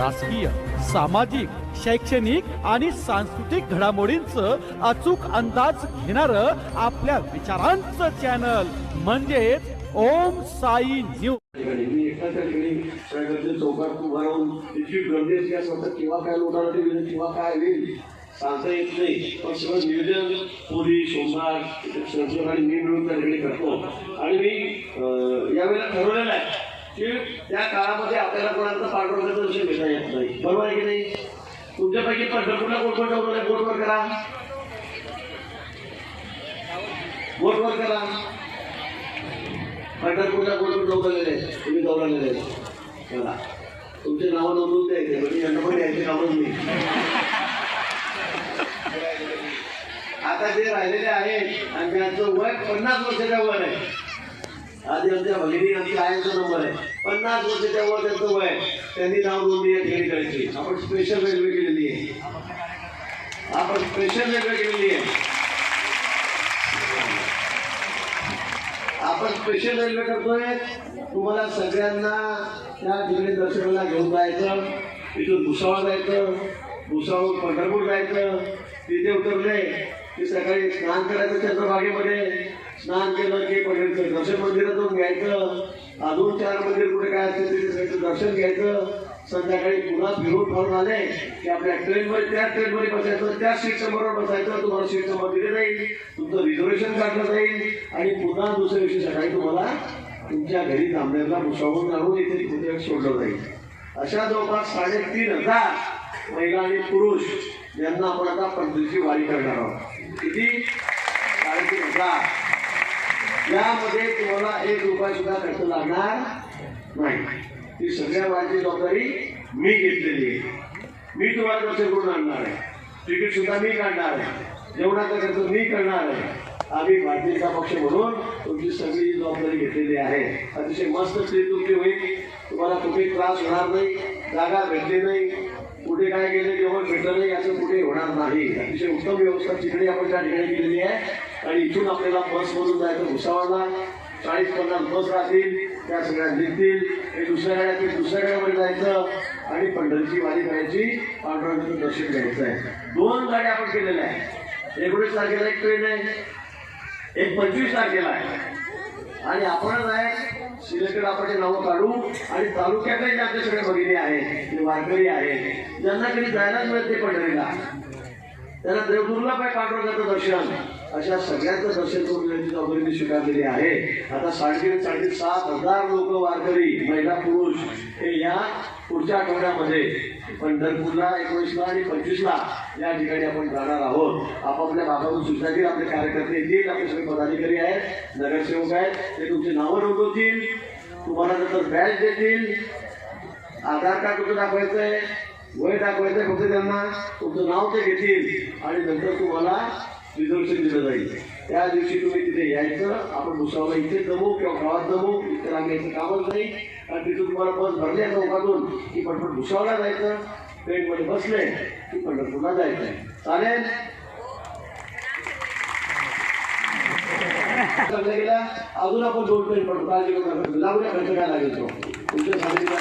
राजकीय सामाजिक शैक्षणिक आणि सांस्कृतिक घडामोडींचं अचूक अंदाज घेणार आपल्या विचारांचं चॅनल म्हणजेच ओम साई न्यूज मी ठिकाणी चौकात उभा राहून किंवा काय लोकांना होईल किंवा काय होईल सांगता येत नाही. पण सगळं नियोजन पोलीस सोमवार संसद आणि मी मिळून त्या ठिकाणी करतो. आणि मी यावेळेला ठरवलेलं आहे की त्या काळामध्ये आपल्याला कोणाचं पांडुरंगाचा विषय घेता येत नाही. बरोबर आहे की नाही? तुमच्यापैकी पंढरपूरला कोण कोण ठरवलं आहे बोटवर करा. बोटवर करा. पंढरपूरला कोण कोण नोंदवलेले आहेत? तुम्ही दौडलेले आहेत. बघा तुमचे नावं नोंदवून द्यायचे म्हणजे यांना पण यायचे कामच नाही आता जे राहिलेले आहेत आणि त्यांचं वय पन्नास वर्षाच्या वर आहे. आधी आमच्या भगिनी आमच्या आयांचा नंबर आहे. पन्नास वर्ष त्यावर त्यांचं वय त्यांनी नाव नोंदणी या ठिकाणी करायची. आपण स्पेशल रेल्वे केलेली आहे. आपण स्पेशल रेल्वे केलेली आहे. आपण स्पेशल रेल्वे करतोय. तुम्हाला सगळ्यांना त्या ठिकाणी दर्शनाला घेऊन जायचं. इथून भुसावळ जायचं. भुसावळ पंढरपूर जायचं. तिथे उतरले. की सकाळी स्नान करायचं चंद्रभागेमध्ये. स्नान केलं की पंढरपूर दर्शन मंदिरातून घ्यायचं. अजून चार मंदिर कुठे काय असते तिथे दर्शन घ्यायचं. संध्याकाळी पुन्हा फिरून खाऊन आले की आपल्या ट्रेनमध्ये त्या ट्रेनमध्ये बसायचं त्या सीट समोर बसायचं तुम्हाला सीट समोर दिली जाईल. तुमचं रिझर्वेशन काढलं जाईल. आणि पुन्हा दुसऱ्या दिवशी सकाळी तुम्हाला तुमच्या घरी थांबण्याला मुसावून आणून इथे तिथे सोडलं जाईल. अशा जवळपास साडेतीन हजार महिला आणि पुरुष यांना आपण आता पंढरीची वारी करणार आहोत. किती? साडेतीन हजार. यामध्ये तुम्हाला एक रुपया सुद्धा खर्च लागणार नाही. ती सगळ्या माझी जबाबदारी मी घेतलेली आहे. मी तुम्हाला खर्च करून आणणार आहे? तिकीट सुद्धा मी काढणार आहे. जेवणाचा खर्च मी करणार आहे. आम्ही भारतीय जनता पक्ष म्हणून तुमची सगळी जबाबदारी घेतलेली आहे. अतिशय मस्त ट्रीप तुमची होईल. तुम्हाला कुठे त्रास होणार नाही जागा भेटली नाही कुठे काय गेले जेवण भेटलं नाही असं कुठे होणार नाही. अतिशय उत्तम व्यवस्था तिकडे आपण त्या ठिकाणी केलेली आहे. आणि इथून आपल्याला बसमधून जायचं भुसावळला. चाळीस पन्नास बस राहतील त्या सगळ्या निघतील. हे दुसऱ्या गाड्यात दुसऱ्या गाड्यामध्ये जायचं आणि पंढरीची वारी करायची पांडुरंगाचं दर्शन घ्यायचं आहे. दोन गाड्या आपण केलेल्या आहे एकोणीस तारखेला एक ट्रेन आहे एक पंचवीस तारखेला आहे. आणि आपणच आहे सिलेक्टेड आपण ते नावं काढू आणि तालुक्यातही जे आमचे सगळे भगिनी आहेत वारकरी आहेत ज्यांना कधी जायलाच मिळत नाही पंढरीला त्यांना देवदुर्लभ काय पांडुरंगाचं दर्शन. अशा सगळ्यांचं दर्शन करून घेण्याची जबाबदारी स्वीकारलेली आहे. आता साडेतीन साडे सात हजार लोक वारकरी महिला पुरुष हे या पुढच्या आठवड्यामध्ये पंढरपूरला एकोणीसला आणि पंचवीसला या ठिकाणी आपण जाणार आहोत. आपापल्या भागातून सूचना देईल आपले कार्यकर्ते येतील आपले सगळे पदाधिकारी आहेत नगरसेवक आहेत ते तुमची नावं नोंदवतील तुम्हाला नंतर बॅच देतील. आधार कार्ड कुठं दाखवायचं आहे वय दाखवायचं आहे फक्त त्यांना. तुमचं नाव ते घेतील आणि नंतर तुम्हाला रिझर्वेशन दिलं जाईल. त्या दिवशी तुम्ही तिथे यायचं आपण भुसावला इथे जमू किंवा गावात जमू इथे लागण्याचं कामच नाही. आणि तिथून तुम्हाला बस भरली आहे चौकातून की पटपट भुसावला जायचं. ट्रेनमध्ये बसले की पंढरपूरला जायचं. आहे चालेल गेला अजून आपण दोन ट्रेन पडतो. काळजी करू लागूया खर्च काय लागेल तो. तुमच्या सांगितलं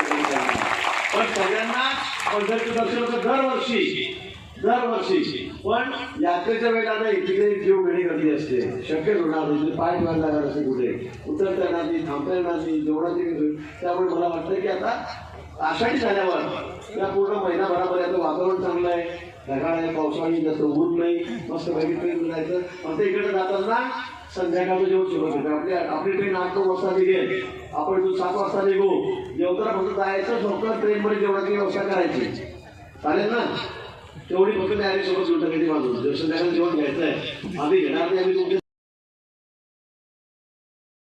पण सगळ्यांना पंढरपूर दर्शन होतं दरवर्षी दरवर्षी पण यात्रेच्या वेळेला आता तिकडे जीव घेणे गर्दी असते. शक्य होणार नाही. पाय ठेवायला लागणार असते कुठे. उतरता येणार नाही थांबता येणार नाही जेवणाची गर्दी. त्यामुळे मला वाटतं की आता आषाढी झाल्यावर त्या पूर्ण महिनाभरामध्ये आता वातावरण चांगलं आहे. ढगाळ आहे पावसाळी जास्त ऊन नाही मस्त पैकी ट्रेन जायचं. फक्त इकडे जाताना संध्याकाळचं जेवण सुरू होतं. आपली आपली ट्रेन आठ नऊ वाजता निघेल. आपण जो सात वाजता निघू. जेवताना फक्त जायचं फक्त ट्रेनमध्ये जेवणाची व्यवस्था करायची. चालेल ना? तेवढी फक्त तयारी सोबत घेऊन टाकायची बाजू. जर संध्याकाळी जेवण घ्यायचं आहे आम्ही घेणार नाही आम्ही तुमचे